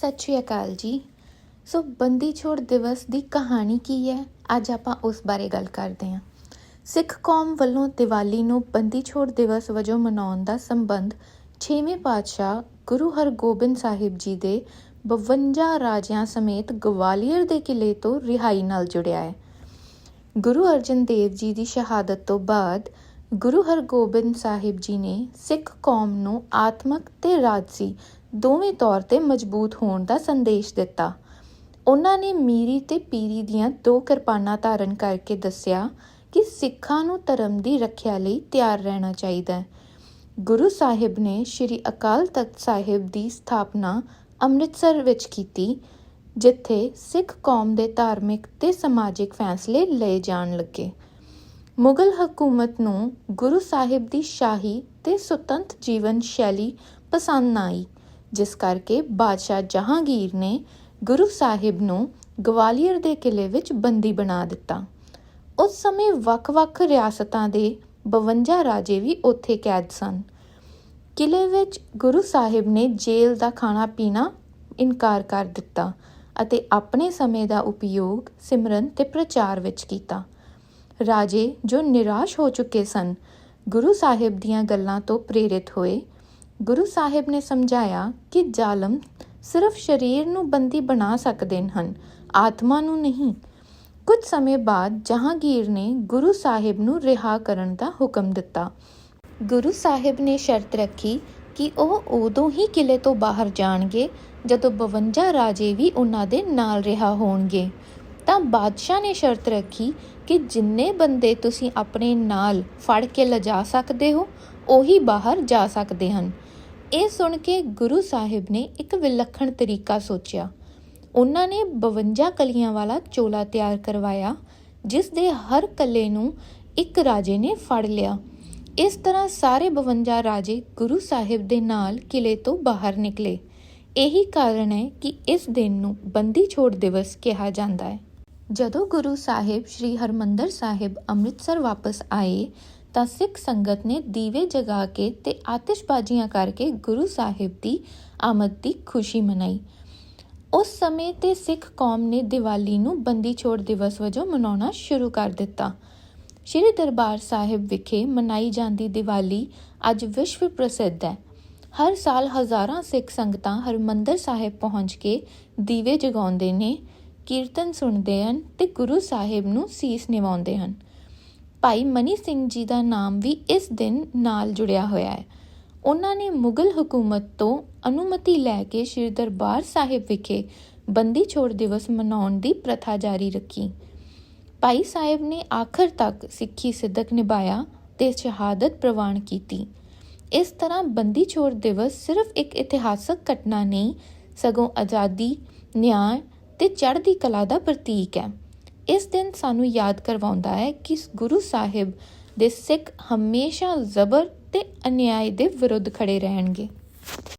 ਸਤਿ ਸ਼੍ਰੀ ਅਕਾਲ ਜੀ। ਸੋ ਬੰਦੀ ਛੋੜ ਦਿਵਸ ਦੀ ਕਹਾਣੀ ਕੀ ਹੈ? ਅੱਜ ਆਪਾਂ ਉਸ ਬਾਰੇ ਗੱਲ ਕਰਦੇ ਹਾਂ। ਸਿੱਖ ਕੌਮ ਵੱਲੋਂ ਦੀਵਾਲੀ ਨੂੰ ਬੰਦੀ ਛੋੜ ਦਿਵਸ ਵਜੋਂ ਮਨਾਉਣ ਦਾ ਸੰਬੰਧ 6ਵੇਂ ਪਾਤਸ਼ਾਹ ਗੁਰੂ ਹਰਗੋਬਿੰਦ ਸਾਹਿਬ ਜੀ ਦੇ 52 ਰਾਜਿਆਂ ਸਮੇਤ ਗਵਾਲੀਅਰ ਦੇ ਕਿਲੇ ਤੋਂ ਰਿਹਾਈ ਨਾਲ ਜੁੜਿਆ ਹੈ। ਗੁਰੂ ਅਰਜਨ ਦੇਵ ਜੀ ਦੀ ਸ਼ਹਾਦਤ ਤੋਂ ਬਾਅਦ ਗੁਰੂ ਹਰਗੋਬਿੰਦ ਸਾਹਿਬ ਜੀ ਨੇ ਸਿੱਖ ਕੌਮ ਨੂੰ ਆਤਮਕ ਤੇ ਰਾਜਸੀ ਦੋਵੇਂ ਤੌਰ ਤੇ ਮਜ਼ਬੂਤ ਹੋਣ ਦਾ ਸੰਦੇਸ਼ ਦਿੱਤਾ। ਉਹਨਾਂ ਨੇ ਮੀਰੀ ਤੇ ਪੀਰੀ ਦੀਆਂ ਦੋ ਕਿਰਪਾਨਾਂ ਧਾਰਨ ਕਰਕੇ ਦੱਸਿਆ ਕਿ ਸਿੱਖਾਂ ਨੂੰ ਧਰਮ ਦੀ ਰੱਖਿਆ ਲਈ ਤਿਆਰ ਰਹਿਣਾ ਚਾਹੀਦਾ ਹੈ। ਗੁਰੂ ਸਾਹਿਬ ਨੇ ਸ੍ਰੀ ਅਕਾਲ ਤਖਤ ਸਾਹਿਬ ਦੀ ਸਥਾਪਨਾ ਅੰਮ੍ਰਿਤਸਰ ਵਿੱਚ ਕੀਤੀ, ਜਿੱਥੇ ਸਿੱਖ ਕੌਮ ਦੇ ਧਾਰਮਿਕ ਤੇ ਸਮਾਜਿਕ ਫੈਸਲੇ ਲਏ ਜਾਣ ਲੱਗੇ। ਮੁਗਲ ਹਕੂਮਤ ਨੂੰ ਗੁਰੂ ਸਾਹਿਬ ਦੀ ਸ਼ਾਹੀ ਤੇ ਸੁਤੰਤ ਜੀਵਨ ਸ਼ੈਲੀ ਪਸੰਦ ਨਾ ਆਈ। ਜਿਸ ਕਰਕੇ ਬਾਦਸ਼ਾਹ ਜਹਾਂਗੀਰ ਨੇ ਗੁਰੂ ਸਾਹਿਬ ਨੂੰ ਗਵਾਲੀਅਰ ਦੇ ਕਿਲੇ ਵਿੱਚ ਬੰਦੀ ਬਣਾ ਦਿੱਤਾ। ਉਸ ਸਮੇਂ ਵੱਖ-ਵੱਖ ਰਿਆਸਤਾਂ ਦੇ 52 ਰਾਜੇ ਵੀ ਉੱਥੇ ਕੈਦ ਸਨ। ਕਿਲੇ ਵਿੱਚ ਗੁਰੂ ਸਾਹਿਬ ਨੇ ਜੇਲ੍ਹ ਦਾ ਖਾਣਾ ਪੀਣਾ ਇਨਕਾਰ ਕਰ ਦਿੱਤਾ ਅਤੇ ਆਪਣੇ ਸਮੇਂ ਦਾ ਉਪਯੋਗ ਸਿਮਰਨ ਤੇ ਪ੍ਰਚਾਰ ਵਿੱਚ ਕੀਤਾ। ਰਾਜੇ ਜੋ ਨਿਰਾਸ਼ ਹੋ ਚੁੱਕੇ ਸਨ, ਗੁਰੂ ਸਾਹਿਬ ਦੀਆਂ ਗੱਲਾਂ ਤੋਂ ਪ੍ਰੇਰਿਤ ਹੋਏ ਗੁਰੂ ਸਾਹਿਬ ਨੇ ਸਮਝਾਇਆ ਕਿ ਜ਼ਾਲਮ ਸਿਰਫ ਸਰੀਰ ਨੂੰ ਬੰਦੀ ਬਣਾ ਸਕਦੇ ਹਨ, ਆਤਮਾ ਨੂੰ ਨਹੀਂ। ਕੁਝ ਸਮੇਂ ਬਾਅਦ ਜਹਾਂਗੀਰ ਨੇ ਗੁਰੂ ਸਾਹਿਬ ਨੂੰ ਰਿਹਾ ਕਰਨ ਦਾ ਹੁਕਮ ਦਿੱਤਾ। ਗੁਰੂ ਸਾਹਿਬ ਨੇ ਸ਼ਰਤ ਰੱਖੀ ਕਿ ਉਹ ਉਦੋਂ ਹੀ ਕਿਲੇ ਤੋਂ ਬਾਹਰ ਜਾਣਗੇ, ਜਦੋਂ 52 ਰਾਜੇ ਵੀ ਉਹਨਾਂ ਦੇ ਨਾਲ ਰਿਹਾ ਹੋਣਗੇ। ਤਾਂ ਬਾਦਸ਼ਾਹ ਨੇ ਸ਼ਰਤ ਰੱਖੀ ਕਿ ਜਿੰਨੇ ਬੰਦੇ ਤੁਸੀਂ ਆਪਣੇ ਨਾਲ ਫੜ ਕੇ ਲਿਜਾ ਸਕਦੇ ਹੋ, ਉਹੀ ਬਾਹਰ ਜਾ ਸਕਦੇ ਹਨ। ਇਹ ਸੁਣ ਕੇ ਗੁਰੂ ਸਾਹਿਬ ਨੇ ਇੱਕ ਵਿਲੱਖਣ ਤਰੀਕਾ ਸੋਚਿਆ। ਉਹਨਾਂ ਨੇ 52 ਕਲੀਆਂ ਵਾਲਾ ਚੋਲਾ ਤਿਆਰ ਕਰਵਾਇਆ, ਜਿਸ ਦੇ ਹਰ ਕੱਲੇ ਨੂੰ ਇੱਕ ਰਾਜੇ ਨੇ ਫੜ ਲਿਆ। ਇਸ ਤਰ੍ਹਾਂ ਸਾਰੇ 52 ਰਾਜੇ ਗੁਰੂ ਸਾਹਿਬ ਦੇ ਨਾਲ ਕਿਲੇ ਤੋਂ ਬਾਹਰ ਨਿਕਲੇ। ਇਹੀ ਕਾਰਨ ਹੈ ਕਿ ਇਸ ਦਿਨ ਨੂੰ ਬੰਦੀ ਛੋੜ ਦਿਵਸ ਕਿਹਾ ਜਾਂਦਾ ਹੈ। ਜਦੋਂ ਗੁਰੂ ਸਾਹਿਬ ਸ੍ਰੀ ਹਰਮੰਦਰ ਸਾਹਿਬ ਅੰਮ੍ਰਿਤਸਰ ਵਾਪਸ ਆਏ ਤਾਂ ਸਿੱਖ ਸੰਗਤ ਨੇ ਦੀਵੇ ਜਗਾ ਕੇ ਤੇ ਆਤਿਸ਼ਬਾਜ਼ੀਆਂ ਕਰਕੇ ਗੁਰੂ ਸਾਹਿਬ ਦੀ ਆਮਦ ਦੀ ਖੁਸ਼ੀ ਮਨਾਈ। ਉਸ ਸਮੇਂ ਤੇ ਸਿੱਖ ਕੌਮ ਨੇ ਦੀਵਾਲੀ ਨੂੰ ਬੰਦੀ ਛੋੜ ਦਿਵਸ ਵਜੋਂ ਮਨਾਉਣਾ ਸ਼ੁਰੂ ਕਰ ਦਿੱਤਾ। ਸ਼੍ਰੀ ਦਰਬਾਰ ਸਾਹਿਬ ਵਿਖੇ ਮਨਾਈ ਜਾਂਦੀ ਦੀਵਾਲੀ ਅੱਜ ਵਿਸ਼ਵ ਪ੍ਰਸਿੱਧ ਹੈ। ਹਰ ਸਾਲ ਹਜ਼ਾਰਾਂ ਸਿੱਖ ਸੰਗਤਾਂ ਹਰਮੰਦਰ ਸਾਹਿਬ ਪਹੁੰਚ ਕੇ ਦੀਵੇ ਜਗਾਉਂਦੇ ਨੇ, ਕੀਰਤਨ ਸੁਣਦੇ ਹਨ ਤੇ ਗੁਰੂ ਸਾਹਿਬ ਨੂੰ ਸੀਸ ਨਿਵਾਉਂਦੇ ਹਨ। ਭਾਈ ਮਨੀ ਸਿੰਘ ਜੀ ਦਾ ਨਾਮ ਵੀ ਇਸ ਦਿਨ ਨਾਲ ਜੁੜਿਆ ਹੋਇਆ ਹੈ। ਉਹਨਾਂ ਨੇ ਮੁਗਲ ਹਕੂਮਤ ਤੋਂ ਅਨੁਮਤੀ ਲੈ ਕੇ ਸ੍ਰੀ ਦਰਬਾਰ ਸਾਹਿਬ ਵਿਖੇ ਬੰਦੀ ਛੋੜ ਦਿਵਸ ਮਨਾਉਣ ਦੀ ਪ੍ਰਥਾ ਜਾਰੀ ਰੱਖੀ। ਭਾਈ ਸਾਹਿਬ ਨੇ ਆਖਰ ਤੱਕ ਸਿੱਖੀ ਸਿੱਧਕ ਨਿਭਾਇਆ ਤੇ ਸ਼ਹਾਦਤ ਪ੍ਰਵਾਨ ਕੀਤੀ। ਇਸ ਤਰ੍ਹਾਂ ਬੰਦੀ ਛੋੜ ਦਿਵਸ ਸਿਰਫ ਇੱਕ ਇਤਿਹਾਸਕ ਘਟਨਾ ਨਹੀਂ, ਸਗੋਂ ਆਜ਼ਾਦੀ, ਨਿਆਂ ਤੇ ਚੜ੍ਹਦੀ ਕਲਾ ਦਾ ਪ੍ਰਤੀਕ ਹੈ। ਇਸ ਦਿਨ ਸਾਨੂੰ ਯਾਦ ਕਰਵਾਉਂਦਾ ਹੈ ਕਿ ਗੁਰੂ ਸਾਹਿਬ ਦੇ ਸਿੱਖ ਹਮੇਸ਼ਾ ਜ਼ਬਰ ਤੇ ਅਨਿਆਏ ਦੇ ਵਿਰੁੱਧ ਖੜੇ ਰਹਿਣਗੇ।